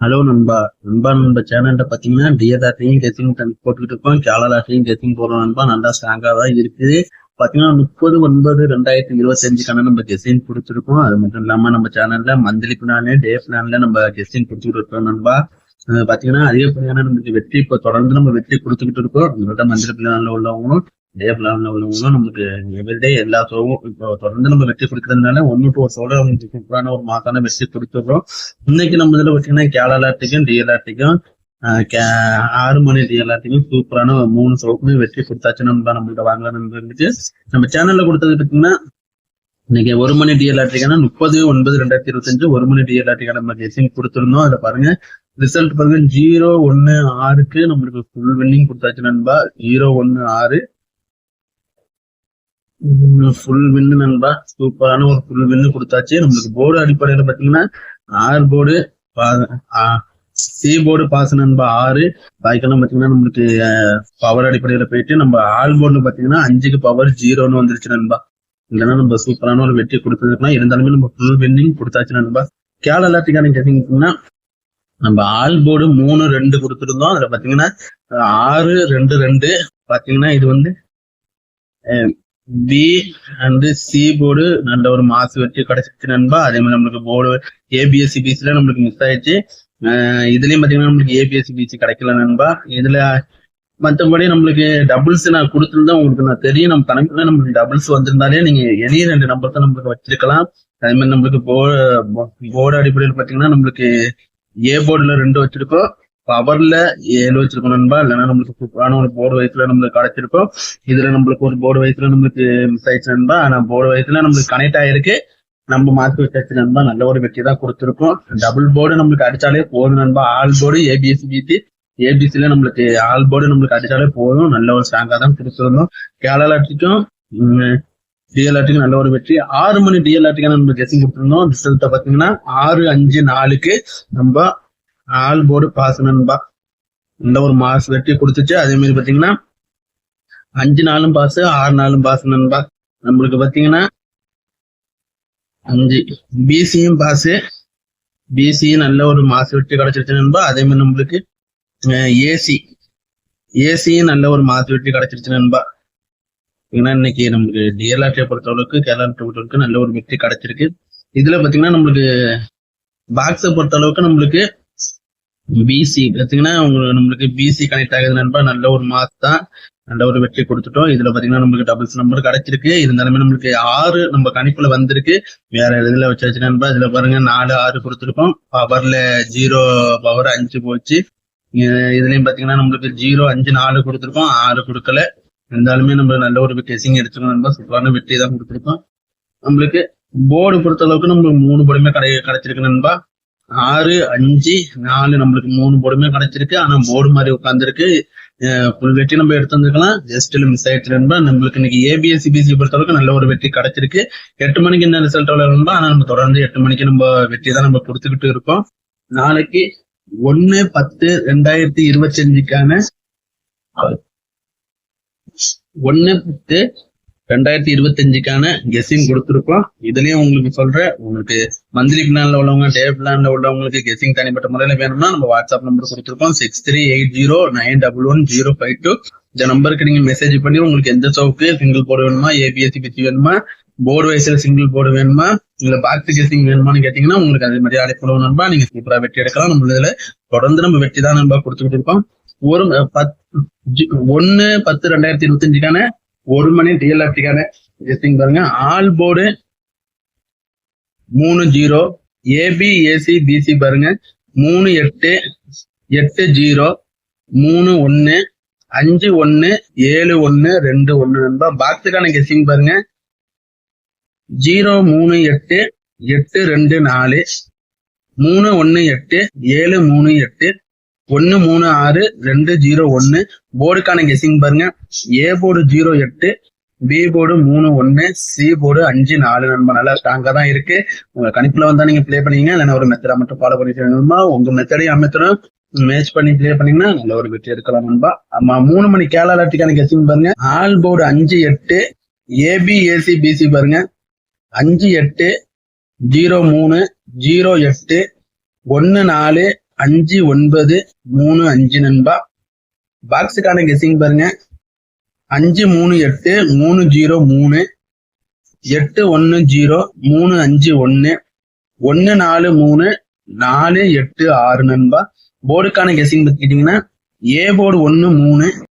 Hello நண்பா. நண்பா நண்ப சேனல்ல பாத்தீங்கன்னா டிஎதாட்டையும் டெஸ்டிங் போட்டுக்கிட்டு இருக்கோம். கேரளாட்டையும் டெஸ்டிங் போடுறோம் நண்பா. நல்லா ஸ்ட்ராங்கா தான் இருக்குது. பாத்தீங்கன்னா முப்பது ஒன்பது ரெண்டாயிரத்தி இருபத்தஞ்சுக்கான நம்ம கெசின் கொடுத்துருக்கோம். அது மட்டும் இல்லாம நம்ம சேனல்ல மந்த்லி பிளானு டே பிளான்ல நம்ம கெசின் கொடுத்துக்கிட்டு இருக்கோம் நண்பா. அஹ் பாத்தீங்கன்னா அதிகப்படியான நமக்கு வெற்றி இப்போ தொடர்ந்து நம்ம வெற்றி கொடுத்துக்கிட்டு இருக்கோம். நம்மள்ட்ட மந்திரி பிளான்ல உள்ளவங்களும் டே பிளான்ல உள்ளவங்களும் நமக்கு எவ்ரிடே எல்லா ஷோவும் இப்போ தொடர்ந்து நம்ம வெற்றி கொடுக்கறதுனால ஒன்னு டூ ஒரு ஷோட சூப்பரான ஒரு மாசான வெற்றி கொடுத்துடுறோம். இன்னைக்கு நம்ம இதில் பார்த்தீங்கன்னா கேலாலாட்டிக்கும் டிஎல்ஆர்டிக்கும் ஆறு மணி டிஎல்ஆர்டிக்கும் சூப்பரான மூணு ஷோக்குமே வெற்றி கொடுத்தாச்சு நம்ம நம்மள்ட்ட வாங்கலாம்னு இருந்துச்சு. நம்ம சேனல்ல கொடுத்தது பார்த்தீங்கன்னா இன்னைக்கு ஒரு மணி டிஎல்ஆர்டிக்கான முப்பது ஒன்பது ரெண்டாயிரத்தி இருபத்தஞ்சு ஒரு மணி டிஎல்ஆர்டிக்கான நம்ம கெஸிங் கொடுத்துருந்தோம். அதை பாருங்க ரிசல்ட் பாருங்க ஜீரோ ஒன்னு ஆறுக்கு நம்மளுக்கு ஃபுல் வின்னிங் கொடுத்தாச்சு நண்பா. ஜீரோ ஒன்னு ஆறு. ஃபுல் வின்னு நண்பா. சூப்பரான ஒரு ஃபுல் வின்னு கொடுத்தாச்சு. நம்மளுக்கு போர்டு அடிப்படையில பாத்தீங்கன்னா ஆறு போர்டு சி போர்டு பாஸ் நண்பா ஆறு. பாய்க்கெல்லாம் பாத்தீங்கன்னா நம்மளுக்கு பவர் அடிப்படையில போயிட்டு நம்ம ஆல் போர்டு பாத்தீங்கன்னா அஞ்சுக்கு பவர் ஜீரோன்னு வந்துருச்சு நண்பா. இல்லைன்னா நம்ம சூப்பரான ஒரு வெற்றி கொடுத்துருக்கலாம். இருந்தாலுமே நம்ம ஃபுல் வின்னிங் கொடுத்தாச்சு நண்பா. கேரளா எல்லாத்துக்கான கேட்டீங்கன்னா நம்ம ஆல் போர்டு மூணு ரெண்டு கொடுத்துருந்தோம். அதுல பாத்தீங்கன்னா ஆறு ரெண்டு ரெண்டு. பாத்தீங்கன்னா இது வந்து பி அண்ட் சி போர்டு நல்ல ஒரு மாசு வச்சு கிடைச்சிச்சு நண்பா. அதே மாதிரி நம்மளுக்கு போர்டு ஏபிஎஸ்சி பிசில நம்மளுக்கு மிஸ் ஆயிடுச்சு. இதுலயும் பாத்தீங்கன்னா நம்மளுக்கு ஏபிஎஸ்சி பிசி கிடைக்கல நண்பா. இதுல மற்றபடி நம்மளுக்கு டபுள்ஸ் நான் கொடுத்துருந்தா உங்களுக்கு நான் தெரியும். நம்ம கணக்குல நம்மளுக்கு டபுள்ஸ் வந்திருந்தாலே நீங்க எனி ரெண்டு நம்பர் தான் நம்மளுக்கு வச்சிருக்கலாம். அதே மாதிரி நம்மளுக்கு போர்டு போர்டு அடிப்படையில் பாத்தீங்கன்னா நம்மளுக்கு ஏ போர்டுல ரெண்டு வச்சிருக்கோம். பவர்ல ஏழு வச்சிருக்கோம் நண்பா. இல்லைன்னா நம்மளுக்கு சூப்பரான ஒரு போர்டு வயசுல நம்மளுக்கு கிடைச்சிருக்கோம். இதுல நம்மளுக்கு ஒரு போர்டு வயசுல நம்மளுக்கு மிஸ் ஆயிடுச்சு நண்பா. ஆனா போர்டு வயசுல நம்மளுக்கு கனெக்ட் ஆயிருக்கு. நம்ம மாத்தி வச்சாச்சு நண்பா. நல்ல ஒரு வெற்றி தான் கொடுத்துருக்கோம். டபுள் போர்டு நம்மளுக்கு அடிச்சாலே போதும் நண்பா. ஆல் போர்டு ஏபிஎஸ் பிசி ஏபிசில நம்மளுக்கு ஆல் போர்டு நம்மளுக்கு அடிச்சாலே போதும். நல்ல ஒரு ஸ்ட்ராங்கா தான் கொடுத்துருந்தோம். கேரளாட்டிக்கும் டிஎல்ஆர்டிக்கு நல்ல ஒரு வெற்றி. ஆறு மணி டிஎல்ஆர்டிக்கான நம்ம கெஸிங் கொடுத்துருந்தோம். ரிசல்ட்டை பார்த்தீங்கன்னா ஆறு அஞ்சு நாலுக்கு நம்ம ஆல் போர்டு பாஸ் நண்பா. நல்ல ஒரு மாஸ் வெட்டி கொடுத்துச்சு. அதே மாதிரி பாத்தீங்கன்னா அஞ்சு நாளும் பாஸ் ஆறு நாளும் பாஸ் நண்பா. நம்மளுக்கு பாத்தீங்கன்னா அஞ்சு. பிசியும் பாஸ் பிசியும் நல்ல ஒரு மாசு வெட்டி கிடைச்சிருச்சு நண்பா. அதே மாதிரி நம்மளுக்கு ஏசி ஏசியும் நல்ல ஒரு மாசு வெட்டி கிடைச்சிருச்சு நண்பா. ஏன்னா இன்னைக்கு நம்மளுக்கு டிஎல்ஆர்டியை பொறுத்தளவுக்கு கேரளா பொறுத்தளவுக்கு நல்ல ஒரு வெற்றி கிடைச்சிருக்கு. இதுல பாத்தீங்கன்னா நம்மளுக்கு பாக்ஸை பொறுத்த அளவுக்கு நம்மளுக்கு பிசி பார்த்தீங்கன்னா உங்களுக்கு நம்மளுக்கு பிசி கனெக்ட் ஆகுது நண்பா. நல்ல ஒரு மார்க் தான் நல்ல ஒரு வெற்றி கொடுத்துட்டோம். இதுல பாத்தீங்கன்னா நம்மளுக்கு டபுள்ஸ் நம்பர் கிடைச்சிருக்கு. இருந்தாலுமே நம்மளுக்கு ஆறு நம்ம கணிப்புல வந்திருக்கு. வேற இதுல வச்சாச்சு நண்பா? இதுல பாருங்க நாலு ஆறு கொடுத்துருக்கோம். பவர்ல ஜீரோ பவர் அஞ்சு போச்சு. இதுலயும் பாத்தீங்கன்னா நம்மளுக்கு ஜீரோ அஞ்சு நாலு கொடுத்துருக்கோம். ஆறு கொடுக்கல. இருந்தாலுமே நம்ம நல்ல ஒரு கெசிங் எடுத்துக்கணும் நண்பா. சூப்பரான வெற்றி தான் கொடுத்துருக்கோம். நம்மளுக்கு போர்டு பொறுத்த அளவுக்கு நம்மளுக்கு மூணு போர்டுமே கிடை கிடைச்சிருக்கு நண்பா. ஆறு அஞ்சு நாலு நம்மளுக்கு மூணு போர்டுமே கிடைச்சிருக்கு. ஆனா போர்டு மாதிரி உட்காந்துருக்கு ஃபுல் வெற்றி நம்ம எடுத்து வந்துருக்கலாம். ஜஸ்ட்ல மிஸ் ஆயிடுச்சு நண்பா. நம்மளுக்கு இன்னைக்கு ஏபிஎஸ் சிபிஎஸ்சி பொறுத்த அளவுக்கு நல்ல ஒரு வெற்றி கிடைச்சிருக்கு. எட்டு மணிக்கு என்ன ரிசல்ட் வளரும்பா ஆனா நம்ம தொடர்ந்து எட்டு மணிக்கு நம்ம வெற்றி தான் நம்ம கொடுத்துக்கிட்டு இருக்கோம். நாளைக்கு ஒன்னு பத்து ரெண்டாயிரத்தி இருபத்தி அஞ்சுக்கான ஒன்னு பத்து ரெண்டாயிரத்தி இருபத்தஞ்சுக்கான கெஸ்ஸிங் கெஸிங் கொடுத்துருக்கோம். இதுலயும் உங்களுக்கு சொல்றேன் உங்களுக்கு மந்த்லி பிளான்ல உள்ளவங்க டே பிளான்ல உள்ளவங்களுக்கு கெஸிங் தனிப்பட்ட முறையில வேணும்னா நம்ம வாட்ஸ்அப் நம்பர் கொடுத்துருக்கோம் six three eight zero nine double one zero five two இந்த நம்பருக்கு நீங்க மெசேஜ் பண்ணி உங்களுக்கு எந்த சவுக்கு சிங்கிள் போர்டு வேணுமா ஏபிஎஸ்சி பிசி வேணுமா போர்டு வயசுல சிங்கிள் போர்டு வேணுமா இல்ல பாக்ஸ் கெஸிங் வேணுமான்னு கேட்டீங்கன்னா உங்களுக்கு அதே மாதிரி அழைப்பு நண்பா. நீங்க சூப்பரா வெட்டி எடுக்கலாம். நம்ம இதுல தொடர்ந்து நம்ம வெட்டி தான் நண்பா கொடுத்துக்கிட்டு இருக்கோம். ஒரு பத்து ஒன்னு பத்து ரெண்டாயிரத்தி இருபத்தஞ்சுக்கான ஒரு மணி டிஎல்எஃப்டிக்கான கெஸ்டிங் பாருங்க. ஆல் போர்டு மூணு ஜீரோ ஏபி ஏசி பிசி பாருங்க. மூணு எட்டு எட்டு ஜீரோ மூணு ஒன்னு அஞ்சு ஒன்னு ஏழு ஒன்னு ரெண்டு ஒன்னு நண்பா. பாக்ஸுக்கான கெஸ்டிங் பாருங்க. ஜீரோ மூணு எட்டு எட்டு ரெண்டு நாலு மூணு ஒன்னு எட்டு ஏழு மூணு எட்டு ஒன்னு மூணு ஆறு ரெண்டு ஜீரோ ஒன்னு. போர்டுக்கான கெஸிங் பாருங்க. ஏ போர்டு ஜீரோ எட்டு பி போர்டு மூணு ஒன்னு சி போர்டு அஞ்சு நாலு நண்பா. நல்லா ஸ்ட்ராங்கா தான் இருக்கு. உங்க கணிப்புல வந்தா நீங்க பிளே பண்ணீங்க இல்லைன்னா ஒரு மெத்தடா மட்டும் ஃபாலோ பண்ணிட்டு நண்பா. உங்க மெத்தடையும் அமைத்தரும். மேட்ச் பண்ணி பிளே பண்ணீங்கன்னா நல்ல ஒரு வெற்றி எடுக்கலாம் நண்பா. ஆமா மூணு மணி கேரளாட்டிக்கான கெஸிங் பாருங்க. ஆல் போர்டு அஞ்சு எட்டு ஏபி ஏசி பிசி பாருங்க. அஞ்சு எட்டு ஜீரோ மூணு ஜீரோ எட்டு ஒன்னு நாலு அஞ்சு ஒன்பது மூணு அஞ்சு நண்பா. பாக்ஸுக்கான கெஸிங் பாருங்க. அஞ்சு மூணு எட்டு மூணு ஜீரோ மூணு. எட்டு ஒன்னு ஜீரோ மூணு அஞ்சு ஒன்னு. ஒன்னு நாலு மூணு நாலு எட்டு ஆறு நண்பா. போர்டுக்கான கெஸிங் பார்த்துக்கிட்டிங்கன்னா ஏ போர்டு ஒன்னு மூணு